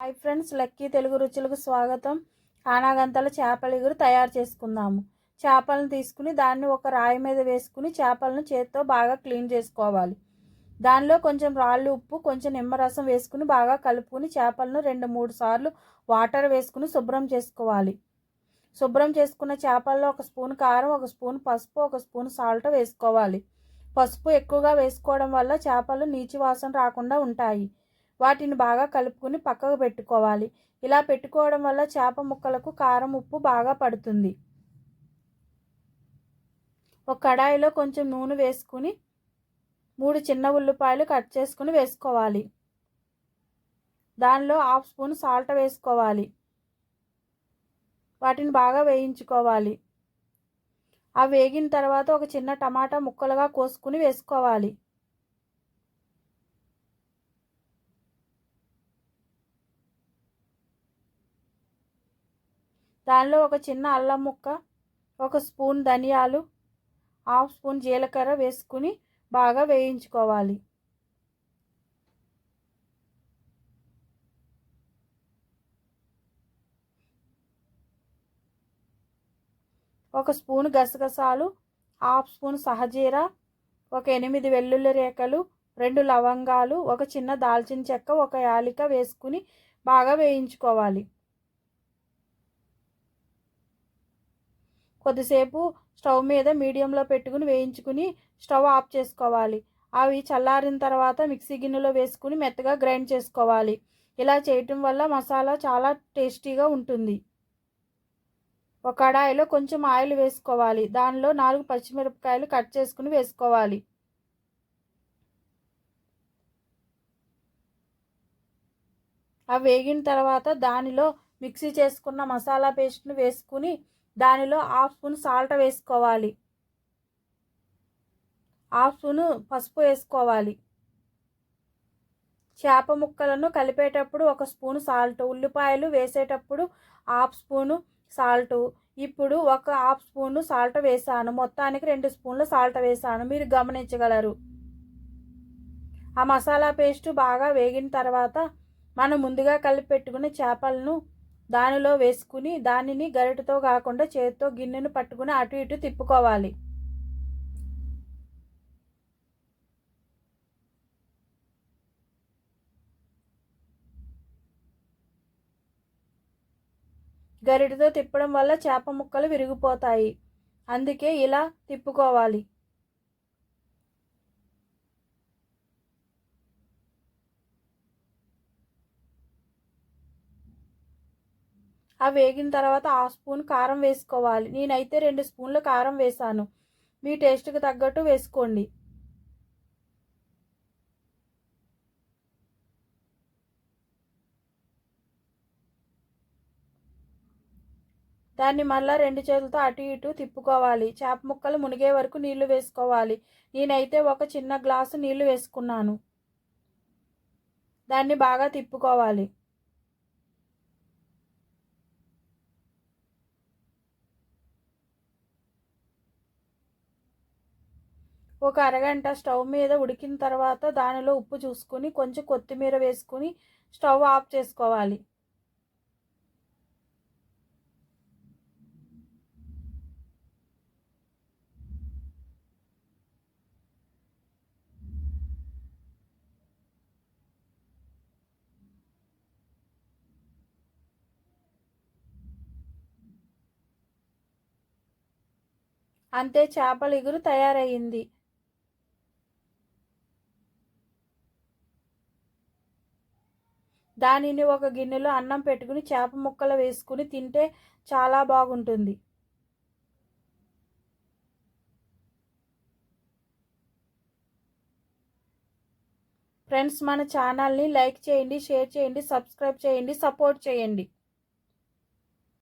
Hi friends lucky Telugu రుచులకు స్వాగతం. కానాగంతల చేపల ఎగురు తయారు చేసుకుందాము. చేపలను తీసుకుని దాన్ని ఒక రాయి మీద వేసుకుని చేపలను చేత్తో బాగా క్లీన్ చేసుకోవాలి. దానిలో కొంచెం రాళ్ళు ఉప్పు కొంచెం నిమ్మరసం వేసుకుని బాగా కలుపుకుని చేపలను రెండు మూడు సార్లు వాటర్ వేసుకుని శుభ్రం చేసుకోవాలి. శుభ్రం చేసుకున్న చేపల్లో ఒక స్పూన్ కారం ఒక స్పూన్ పసుపు ఒక స్పూన్ సాల్ట్ వేసుకోవాలి. పసుపు ఎక్కువగా వేసుకోవడం వల్ల చేపలు నీచి వాసన రాకుండా ఉంటాయి. వాటిని బాగా కలుపుకొని పక్కకు పెట్టుకోవాలి. ఇలా పెట్టుకోవడం వల్ల చేప ముక్కలకు కారం ఉప్పు బాగా పడుతుంది. ఒక కడాయిలో కొంచెం నూనె వేసుకుని మూడు చిన్న ఉల్లిపాయలు కట్ చేసుకుని వేసుకోవాలి. దానిలో హాఫ్ స్పూన్ సాల్ట్ వేసుకోవాలి. వాటిని బాగా వేయించుకోవాలి. ఆ వేగిన తర్వాత ఒక చిన్న టమాటా ముక్కలుగా కోసుకుని వేసుకోవాలి. దానిలో ఒక చిన్న అల్లం ముక్క ఒక స్పూన్ ధనియాలు హాఫ్ స్పూన్ జీలకర్ర వేసుకుని బాగా వేయించుకోవాలి. ఒక స్పూన్ గసగసాలు హాఫ్ స్పూన్ సహజీర ఒక ఎనిమిది వెల్లుల్లి రేఖలు రెండు లవంగాలు ఒక చిన్న దాల్చిన చెక్క ఒక యాలిక వేసుకుని బాగా వేయించుకోవాలి. కొద్దిసేపు స్టవ్ మీద మీడియంలో పెట్టుకుని వేయించుకుని స్టవ్ ఆఫ్ చేసుకోవాలి. అవి చల్లారిన తర్వాత మిక్సీ గిన్నెలో వేసుకుని మెత్తగా గ్రైండ్ చేసుకోవాలి. ఇలా చేయటం వల్ల మసాలా చాలా టేస్టీగా ఉంటుంది. ఒక కడాయిలో కొంచెం ఆయిల్ వేసుకోవాలి. దానిలో నాలుగు పచ్చిమిరపకాయలు కట్ చేసుకుని వేసుకోవాలి. అవి వేగిన తర్వాత దానిలో మిక్సీ చేసుకున్న మసాలా పేస్ట్ను వేసుకుని దానిలో హాఫ్ స్పూన్ సాల్ట్ వేసుకోవాలి. హాఫ్ స్పూన్ పసుపు వేసుకోవాలి. చేప ముక్కలను కలిపేటప్పుడు ఒక స్పూన్ సాల్ట్ ఉల్లిపాయలు వేసేటప్పుడు హాఫ్ స్పూను సాల్ట్. ఇప్పుడు ఒక హాఫ్ స్పూన్ సాల్ట్ వేసాను. మొత్తానికి రెండు స్పూన్లు సాల్ట్ వేసాను. మీరు గమనించగలరు. ఆ మసాలా పేస్ట్ బాగా వేగిన తర్వాత మనం ముందుగా కలిపి పెట్టుకున్న చేపలను దానిలో వేసుకుని దానిని గరిటతో కాకుండా చేతితో గిన్నెను పట్టుకుని అటు ఇటు తిప్పుకోవాలి. గరిటతో తిప్పడం వల్ల చేప ముక్కలు విరిగిపోతాయి. అందుకే ఇలా తిప్పుకోవాలి. అవి వేగిన తర్వాత ఆ స్పూన్ కారం వేసుకోవాలి. నేనైతే రెండు స్పూన్లు కారం వేసాను. మీ టేస్ట్కి తగ్గట్టు వేసుకోండి. దాన్ని మళ్ళీ రెండు చేతులతో అటు ఇటు తిప్పుకోవాలి. చేప ముక్కలు మునిగే వరకు నీళ్ళు వేసుకోవాలి. నేనైతే ఒక చిన్న గ్లాసు నీళ్ళు వేసుకున్నాను. దాన్ని బాగా తిప్పుకోవాలి. ఒక అరగంట స్టవ్ మీద ఉడికిన తర్వాత దానిలో ఉప్పు చూసుకుని కొంచెం కొత్తిమీర వేసుకుని స్టవ్ ఆఫ్ చేసుకోవాలి. అంతే చేపల ఇగురు తయారయ్యింది. దానిని ఒక గిన్నెలో అన్నం పెట్టుకుని చేప ముక్కలు వేసుకుని తింటే చాలా బాగుంటుంది. ఫ్రెండ్స్ మన ఛానల్ని లైక్ చేయండి షేర్ చేయండి సబ్స్క్రైబ్ చేయండి సపోర్ట్ చేయండి.